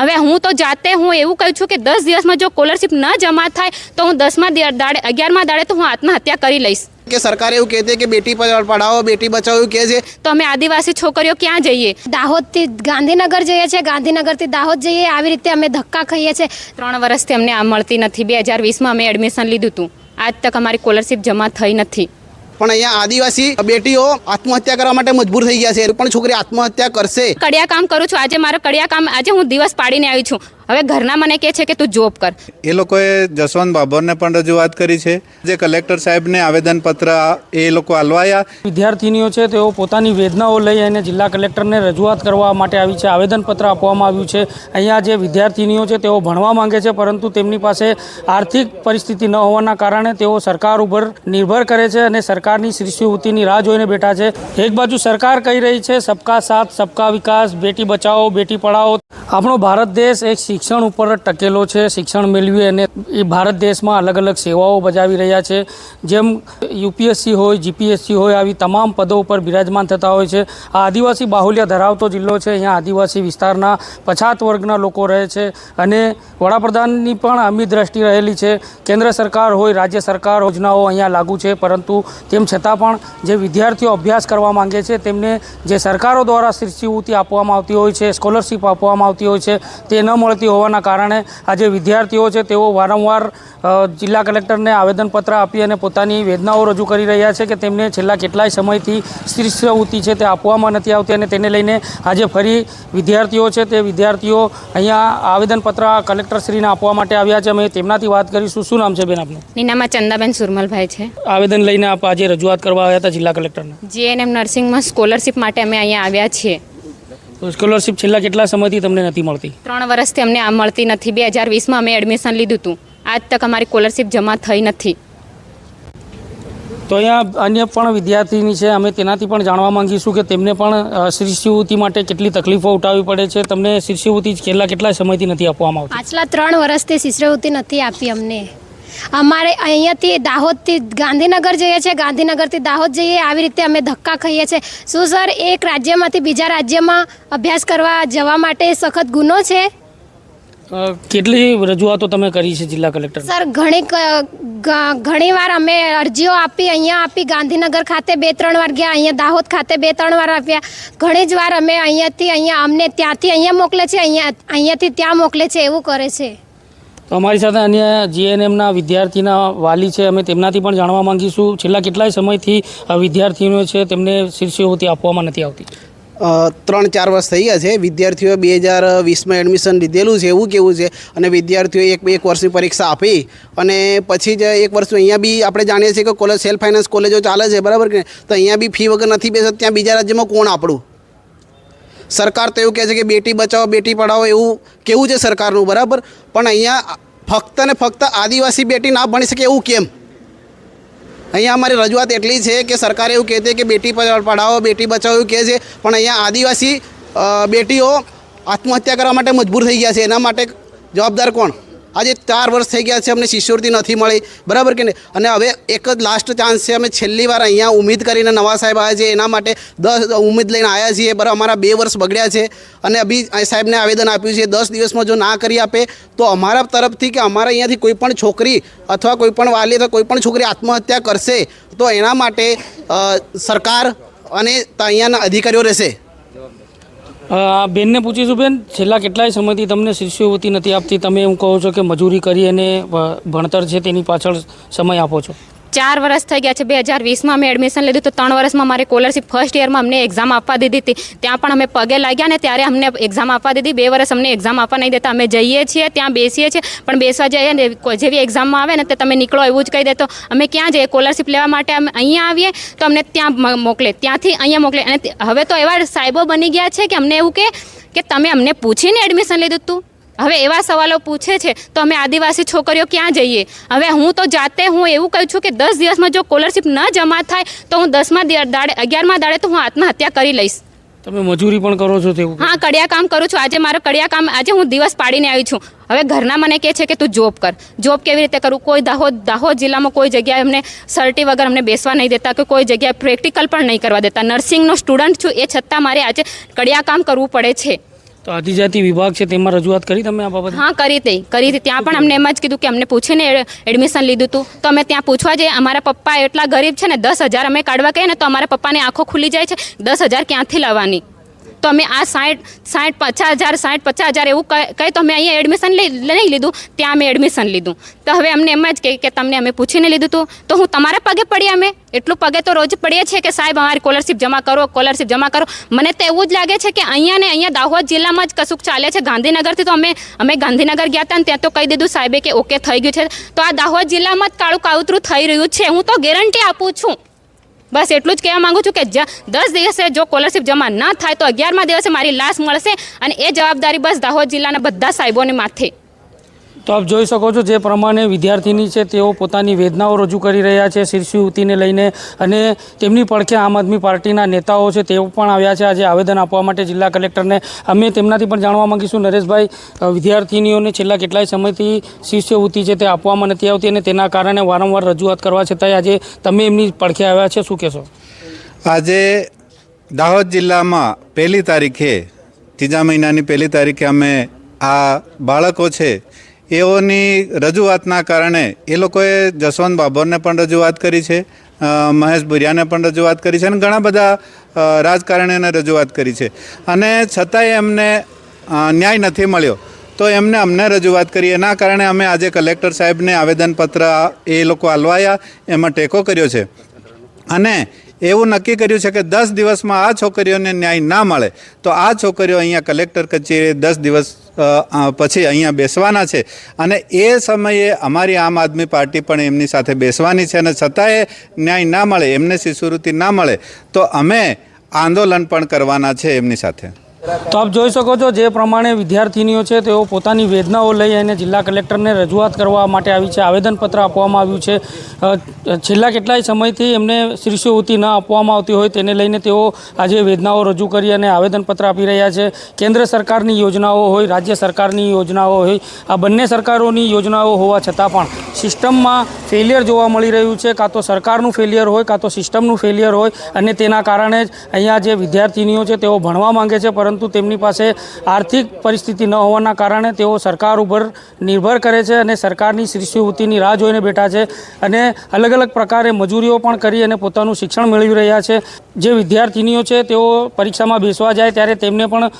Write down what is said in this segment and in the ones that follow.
હવે હું તો જાતે હું એવું કહું છું કે દસ દિવસમાં જો સ્કોલરશીપ ન જમા થાય તો હું દસમા દાડે અગિયારમાં દાડે તો હું આત્મહત્યા કરી લઈશ. કે સરકાર એવું કહેતી કે બેટી પઢાવો બેટી બચાવો એવું કહે છે. તો અમે આદિવાસી છોકરીઓ ક્યાં જઈએ? દાહોદથી ગાંધીનગર જઈએ છીએ. ગાંધીનગરથી દાહોદ જઈએ. આવી રીતે અમે ધક્કા ખાઈએ છીએ. ત્રણ વર્ષથી અમને આ મળતી નથી. બે હજાર વીસમાં અમે એડમિશન લીધું હતું. આજ તક અમારી સ્કોલરશીપ જમા થઈ નથી. પણ અહીંયા આદિવાસી બેટીઓ આત્મહત્યા કરવા માટે મજબૂર થઈ ગયા છે. પણ છોકરી આત્મહત્યા કરશે. કડિયા કામ કરું છું. આજે મારો કડિયા કામ આજે હું દિવસ પાડીને આવી છું. હવે ઘરના મને કહે છે કે તું જોબ કર. એ લોકોએ જસવંત બાબરને પણ રજૂઆત કરી છે. જે કલેક્ટર સાહેબને આવેદનપત્ર એ લોકો આલવાયા. વિદ્યાર્થીનીઓ છે તેઓ પોતાની વેદનાઓ લઈ અને જિલ્લા કલેક્ટરને રજૂઆત કરવા માટે આવી છે. આવેદનપત્ર આપવામાં આવ્યું છે. અહીંયા જે વિદ્યાર્થીનીઓ છે તેઓ ભણવા માંગે છે પરંતુ તેમની પાસે આર્થિક પરિસ્થિતિ ન હોવાના કારણે તેઓ સરકાર ઉપર નિર્ભર કરે છે અને સરકારની શિષ્યવૃત્તિની રાહ જોઈને બેઠા છે. એક બાજુ સરકાર કહી રહી છે સબકા સાથ સબકા વિકાસ બેટી બચાવો બેટી પઢાઓ. આપણો ભારત દેશ એક શિક્ષણ ઉપર ટકેલો છે, શિક્ષણ મેળવી અને એ ભારત દેશમાં અલગ અલગ સેવાઓ બજાવી રહ્યા છે. જેમ યુપીએસસી હોય, જીપીએસસી હોય, આવી તમામ પદો ઉપર બિરાજમાન થતા હોય છે. આ આદિવાસી બાહુલ્ય ધરાવતો જિલ્લો છે. અહીંયા આદિવાસી વિસ્તારના પછાત વર્ગના લોકો રહે છે અને વડાપ્રધાનની પણ અમી દ્રષ્ટિ રહેલી છે. કેન્દ્ર સરકાર હોય, રાજ્ય સરકાર યોજનાઓ અહીંયા લાગુ છે, પરંતુ તેમ છતાં પણ જે વિદ્યાર્થીઓ અભ્યાસ કરવા માંગે છે, તેમને જે સરકારો દ્વારા શિષ્યવૃત્તિ આપવામાં આવતી હોય છે, સ્કોલરશિપ આપવામાં આવતી હોય છે, તે ન મળતી હોવાના કારણે આજે વિદ્યાર્થીઓ છે તેઓ વારંવાર જિલ્લા કલેક્ટરને આવેદનપત્ર આપી અને પોતાની વેદનાઓ રજૂ કરી રહ્યા છે કે તેમને છેલ્લા કેટલાય સમયથી શિષ્યવૃત્તિ છે તે આપવામાં નથી આવતી અને તેને લઈને આજે ફરી વિદ્યાર્થીઓ છે તે વિદ્યાર્થીઓ અહીંયા આવેદનપત્ર કલેક્ટરશ્રીને આપવા માટે આવ્યા છે. અમે તેમનાથી વાત કરીશું. શું નામ છે બેન આપનું? નીનામાં ચંદાબેન સુરમલભાઈ છે. આવેદન લઈને આપ આજે રજૂઆત કરવા આવ્યા હતા જિલ્લા કલેક્ટરને? જીએનએમ નર્સિંગમાં સ્કોલરશિપ માટે અમે અહીંયા આવ્યા છીએ. તો સ્કોલરશિપ છેલ્લા કેટલા સમયથી તમને નથી મળતી? ત્રણ વર્ષથી અમને આ મળતી નથી. બે હજાર વીસમાં અમે એડમિશન લીધું હતું. આજ તક અમારી સ્કોલરશિપ જમા થઈ નથી. તો અહીંયા અન્ય પણ વિદ્યાર્થીની છે અમે તેનાથી પણ જાણવા માંગીશું કે તેમને પણ શિષ્યવૃત્તિ માટે કેટલી તકલીફો ઉઠાવવી પડે છે. તમને શિષ્યવૃત્તિ છેલ્લા કેટલા સમયથી નથી આપવામાં આવતી? પાછલા ત્રણ વર્ષથી શિષ્યવૃત્તિ નથી આપી અમને. અમારે અહીંયાથી દાહોદથી ગાંધીનગર જઈએ છીએ. ગાંધીનગરથી દાહોદ જઈએ આવી રીતે અમે ધક્કા ખાઈએ છીએ. શું સર એક રાજ્યમાંથી બીજા રાજ્યમાં અભ્યાસ કરવા જવા માટે સખત ગુનો છે? કેટલી રજૂઆતો તમે કરી છે જિલ્લા કલેક્ટર? સર ઘણી ઘણી વાર અમે અરજીઓ આપી અહીંયા આપી ગાંધીનગર ખાતે બે ત્રણ વાર ગયા અહીંયા દાહોદ ખાતે બે ત્રણ વાર આપ્યા ઘણી જ વાર અમે અહીંયાથી અહીંયા અમને ત્યાંથી અહીંયા મોકલે છે અહીંયા અહીંયાથી ત્યાં મોકલે છે એવું કરે છે. તો અમારી સાથે અન્ય જીએનએમના વિદ્યાર્થીના વાલી છે, અમે તેમનાથી પણ જાણવા માંગીશું. છેલ્લા કેટલાય સમયથી વિદ્યાર્થીઓ છે તેમને શિષ્યવૃત્તિ આપવામાં નથી આવતી. ત્રણ ચાર વર્ષ થઈ ગયા છે. વિદ્યાર્થીઓએ બે હજાર વીસમાં એડમિશન લીધેલું છે, એવું કેવું છે? અને વિદ્યાર્થીઓએ એક એક વર્ષની પરીક્ષા આપી અને પછી જ એક વર્ષ અહીંયા બી આપણે જાણીએ છીએ કે કોલેજ સેલ્ફ ફાઇનાન્સ કોલેજો ચાલે છે, બરાબર કે તો અહીંયા બી ફી વગર નથી બેસત, ત્યાં બીજા રાજ્યમાં કોણ આપણું? સરકાર તો એવું કહે છે કે બેટી બચાવો, બેટી પઢાવો એવું કેવું છે સરકારનું, બરાબર? પણ અહીંયા ફક્ત ને ફક્ત આદિવાસી બેટી ના ભણી શકે એવું કેમ? અહીંયા અમારી રજૂઆત એટલી છે કે સરકાર એવું કહેતી કે બેટી પઢાવો, બેટી બચાવો એવું કહે છે, પણ અહીંયા આદિવાસી બેટીઓ આત્મહત્યા કરવા માટે મજબૂર થઈ ગયા છે. એના માટે જવાબદાર કોણ? આજે ચાર વર્ષ થઈ ગયા છે, અમને શિષ્યવૃત્તિ નથી મળી. બરાબર કે નહીં? અને હવે એક જ લાસ્ટ ચાન્સ છે, અમે છેલ્લી વાર અહીંયા ઉમેદ કરીને નવા સાહેબ આવ્યા છે, એના માટે દસ ઉમેદ લઈને આવ્યા છીએ. બરાબર અમારા બે વર્ષ બગડ્યા છે. અને અભી સાહેબને આવેદન આપ્યું છે, દસ દિવસમાં જો ના કરી આપે, તો અમારા તરફથી કે અમારા અહીંયાથી કોઈ પણ છોકરી અથવા કોઈ પણ વાલી અથવા કોઈ પણ છોકરી આત્મહત્યા કરશે, તો એના માટે સરકાર અને અહીંયાના અધિકારીઓ રહેશે. બેનને પૂછીશું બેન, છેલ્લા કેટલાય સમયથી તમને શિષ્યવૃત્તિ નથી આપતી? તમે એમ કહો છો કે મજૂરી કરી અને ભણતર છે તેની પાછળ સમય આપો છો. ચાર વર્ષ થઈ ગયા છે, બે હજાર વીસમાં અમે એડમિશન લીધું તો ત્રણ વર્ષમાં મારી સ્કોલરશીપ ફર્સ્ટ યરમાં અમને એક્ઝામ આપવા દીધી હતી. ત્યાં પણ અમે પગે લાગ્યા ને ત્યારે અમને એક્ઝામ આપવા દીધી. બે વર્ષ અમને એક્ઝામ આપવા નહીં દેતા. અમે જઈએ છીએ, ત્યાં બેસીએ છીએ, પણ બેસવા જઈએ ને જેવી એક્ઝામમાં આવે ને તે તમે નીકળો એવું જ કહી દે તો અમે ક્યાં જઈએ? સ્કોલરશિપ લેવા માટે અમે અહીંયા આવીએ તો અમને ત્યાં મોકલે. ત્યાંથી અહીંયા મોકલે. અને હવે તો એવા સાહેબો બની ગયા છે કે અમને એવું કે તમે અમને પૂછીને એડમિશન લીધું તું. હવે એવા સવાલો પૂછે છે તો અમે આદિવાસી છોકરીઓ ક્યાં જઈએ? હવે હું તો જાતે હું એવું કહું છું કે દસ દિવસમાં જો સ્કોલરશિપ ન જમા થાય તો હું દસમા દાડે અગિયારમા દાડે તો હું આત્મહત્યા કરી લઈશ. તમે મજૂરી પણ કરો છો તેવું? હા કડિયા કામ કરું છું. આજે મારો કડિયા કામ આજે હું દિવસ પાડીને આવી છું. હવે ઘરના મને કહે છે કે તું જોબ કર. જોબ કેવી રીતે કરું? કોઈ દાહોદ દાહોદ જિલ્લામાં કોઈ જગ્યાએ અમને સર્ટી વગર અમને બેસવા નહીં દેતા કે કોઈ જગ્યાએ પ્રેક્ટિકલ પણ નહીં કરવા દેતા. નર્સિંગનો સ્ટુડન્ટ છું એ છતાં મારે આજે કડિયા કામ કરવું પડે છે. તો આદિજાતિ વિભાગ છે તેમાં રજૂઆત કરી તમે આ બાબતે? હા, કરી હતી. કરી હતી. ત્યાં પણ અમને એમ જ કીધું કે અમને પૂછીને એડમિશન લીધું હતું તો અમે ત્યાં પૂછવા જઈએ. અમારા પપ્પા એટલા ગરીબ છે ને, દસ હજાર અમે કાઢવા કહીએ ને, તો અમારા પપ્પાની આંખો ખુલી જાય છે. દસ હજાર ક્યાંથી લાવવાની? તો અમે આ સાઠ સાઠ પચાસ હજાર, સાઠ પચાસ હજાર એવું કહે તો અમે અહીંયા એડમિશન લઈ નહીં લીધું, ત્યાં અમે એડમિશન લીધું. તો હવે અમને એમ જ કહે કે તમને અમે પૂછીને લીધું હતું તો હું તમારા પગે પડી અમે? એટલું પગે તો રોજ પડીએ છીએ કે સાહેબ અમારી સ્કોલરશીપ જમા કરો સ્કોલરશીપ જમા કરો. મને તો એવું જ લાગે છે કે અહીંયા ને અહીંયા દાહોદ જિલ્લામાં જ કશુંક ચાલે છે. ગાંધીનગરથી તો અમે અમે ગાંધીનગર ગયા હતા ને ત્યાં તો કહી દીધું સાહેબે કે ઓકે થઈ ગયું છે. તો આ દાહોદ જિલ્લામાં જ કાળું કાવતરું થઈ રહ્યું છે. હું તો ગેરંટી આપું છું. બસ એટલું જ કહેવા માંગુ છું કે દસ દિવસે જો સ્કોલરશીપ જમા ના થાય તો અગિયારમા દિવસે મારી લાશ મળશે અને એ જવાબદારી બસ દાહોદ જિલ્લાના બધા સાહેબોની માથે. તો આપ જોઈ શકો છો જે પ્રમાણે વિદ્યાર્થીની છે તેઓ પોતાની વેદનાઓ રજૂ કરી રહ્યા છે શિષ્યવૃત્તિને લઈને અને તેમની પડખે આમ આદમી પાર્ટીના નેતાઓ છે તેઓ પણ આવ્યા છે. આજે આવેદન આપવા માટે જિલ્લા કલેક્ટરને અમે તેમનાથી પણ જાણવા માંગીશું. નરેશભાઈ વિદ્યાર્થીનીઓને છેલ્લા કેટલાય સમયથી શિષ્યવૃત્તિ છે તે આપવામાં નથી આવતી અને તેના કારણે વારંવાર રજૂઆત કરવા છતાંય આજે તમે એમની પડખે આવ્યા છે. શું કહેશો? આજે દાહોદ જિલ્લામાં પહેલી તારીખે, ત્રીજા મહિનાની પહેલી તારીખે અમે આ બાળકો છે એઓની રજૂઆતના કારણે એ લોકોએ જસવંત બાબરને પણ રજૂઆત કરી છે મહેશ ભુરિયાને પણ રજૂઆત કરી છે અને ઘણા બધા રાજકારણીઓને રજૂઆત કરી છે. અને છતાંય એમને ન્યાય નથી મળ્યો, તો એમને અમને રજૂઆત કરી. એના કારણે અમે આજે કલેક્ટર સાહેબને આવેદનપત્ર એ લોકો આલવાયા, એમાં ટેકો કર્યો છે. અને એવું નક્કી કર્યું છે કે દસ દિવસમાં આ છોકરીઓને ન્યાય ના મળે, તો આ છોકરીઓ અહીંયા કલેક્ટર કચેરીએ દસ દિવસ પછી અહીંયા બેસવાના છે. અને એ સમયે અમારી આમ આદમી પાર્ટી પણ એમની સાથે બેસવાની છે અને છતાંય ન્યાય ના મળે, એમને શિષ્યવૃત્તિ ના મળે, તો અમે આંદોલન પણ કરવાના છે એમની સાથે. તો આપ જોઈ શકો છો જે પ્રમાણે વિદ્યાર્થીનીઓ છે, તેઓ પોતાની વેદનાઓ લઈ અને જિલ્લા કલેક્ટરને રજૂઆત કરવા માટે આવી છે. આવેદનપત્ર આપવામાં આવ્યું છે. છેલ્લા કેટલાય સમયથી એમને શિષ્યવૃત્તિ ન આપવામાં આવતી હોય તેને લઈને તેઓ આજે વેદનાઓ રજૂ કરી અને આવેદનપત્ર આપી રહ્યા છે. કેન્દ્ર સરકારની યોજનાઓ હોય, રાજ્ય સરકારની યોજનાઓ હોય, આ બંને સરકારોની યોજનાઓ હોવા છતાં પણ સિસ્ટમમાં ફેલિયર જોવા મળી રહ્યું છે. કાં તો સરકારનું ફેલિયર હોય, કાં તો સિસ્ટમનું ફેલિયર હોય અને તેના કારણે જ અહીંયા જે વિદ્યાર્થીનીઓ છે, તેઓ ભણવા માંગે છે, પરંતુ તેમની પાસે આર્થિક પરિસ્થિતિ ન હોવાના કારણે તેઓ સરકાર ઉપર નિર્ભર કરે છે અને સરકારની શિષ્યવૃત્તિની રાહ જોઈને બેઠા છે અને અલગ અલગ પ્રકારે મજૂરીઓ પણ કરી અને પોતાનું શિક્ષણ મેળવી રહ્યા છે. જે વિદ્યાર્થીનીઓ છે, તેઓ પરીક્ષામાં બેસવા જાય ત્યારે તેમને પણ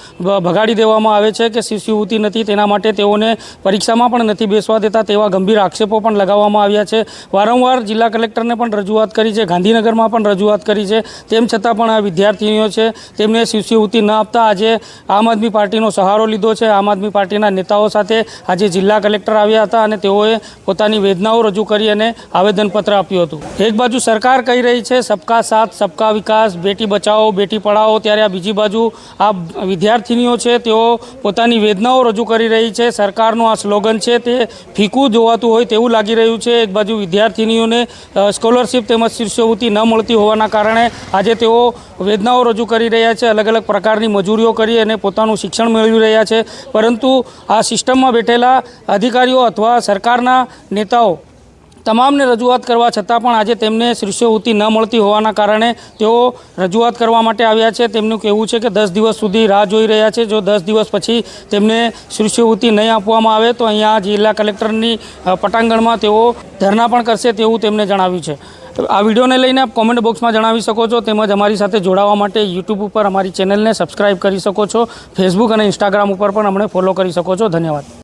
ભગાડી દેવામાં આવે છે કે શિષ્યવૃત્તિ નથી, તેના માટે તેઓને પરીક્ષામાં પણ નથી બેસવા દેતા તેવા ગંભીર આક્ષેપો પણ લગાવવામાં આવ્યા છે. વારંવાર જિલ્લા કલેક્ટરને પણ રજૂઆત કરી છે, ગાંધીનગરમાં પણ રજૂઆત કરી છે. તેમ છતાં પણ આ વિદ્યાર્થીનીઓ છે, તેમને શિષ્યવૃત્તિ ન આપતા આજે આમ આદમી પાર્ટીનો સહારો લીધો છે. આમ આદમી પાર્ટીના નેતાઓ સાથે આજે જિલ્લા કલેક્ટર આવ્યા હતા અને તેઓએ પોતાની વેદનાઓ રજૂ કરી અને આવેદનપત્ર આપ્યું હતું. એક બાજુ સરકાર કહી રહી છે, સબકા સાથ, સબકા વિકાસ, બેટી બચાવો બેટી પઢાઓ. ત્યારે આ બીજી બાજુ આ વિદ્યાર્થીનીઓ છે, તેઓ પોતાની વેદનાઓ રજૂ કરી રહી છે. સરકારનું આ સ્લોગન છે તે ફીકું જોવાતું હોય તેવું લાગી રહ્યું છે. એક બાજુ વિદ્યાર્થીનીઓને સ્કોલરશિપ તેમજ શિષ્યવૃત્તિ ન મળતી હોવાના કારણે આજે તેઓ વેદનાઓ રજૂ કરી રહ્યા છે, અલગ અલગ પ્રકારની મજૂરીઓ કરી અને પોતાનું શિક્ષણ મેળવી રહ્યા છે. પરંતુ આ સિસ્ટમમાં બેઠેલા અધિકારીઓ અથવા સરકારના નેતાઓ તમામને રજૂઆત કરવા છતાં પણ આજે તેમને શિષ્યવૃત્તિ ન મળતી હોવાના કારણે તેઓ રજૂઆત કરવા માટે આવ્યા છે. તેમનું કહેવું છે કે દસ દિવસ સુધી રાહ જોઈ રહ્યા છે. જો દસ દિવસ પછી તેમને શિષ્યવૃત્તિ નહીં આપવામાં આવે તો અહીંયા જિલ્લા કલેક્ટરની પટાંગણમાં તેઓ ધરણા પણ કરશે તેવું તેમણે જણાવ્યું છે. આ વિડીયોને લઈને આપ કોમેન્ટ બોક્સમાં જણાવી શકો છો તેમજ અમારી સાથે જોડાવા માટે યુટ્યુબ ઉપર અમારી ચેનલને સબસ્ક્રાઇબ કરી શકો છો. ફેસબુક અને ઇન્સ્ટાગ્રામ ઉપર પણ અમને ફોલો કરી શકો છો. ધન્યવાદ.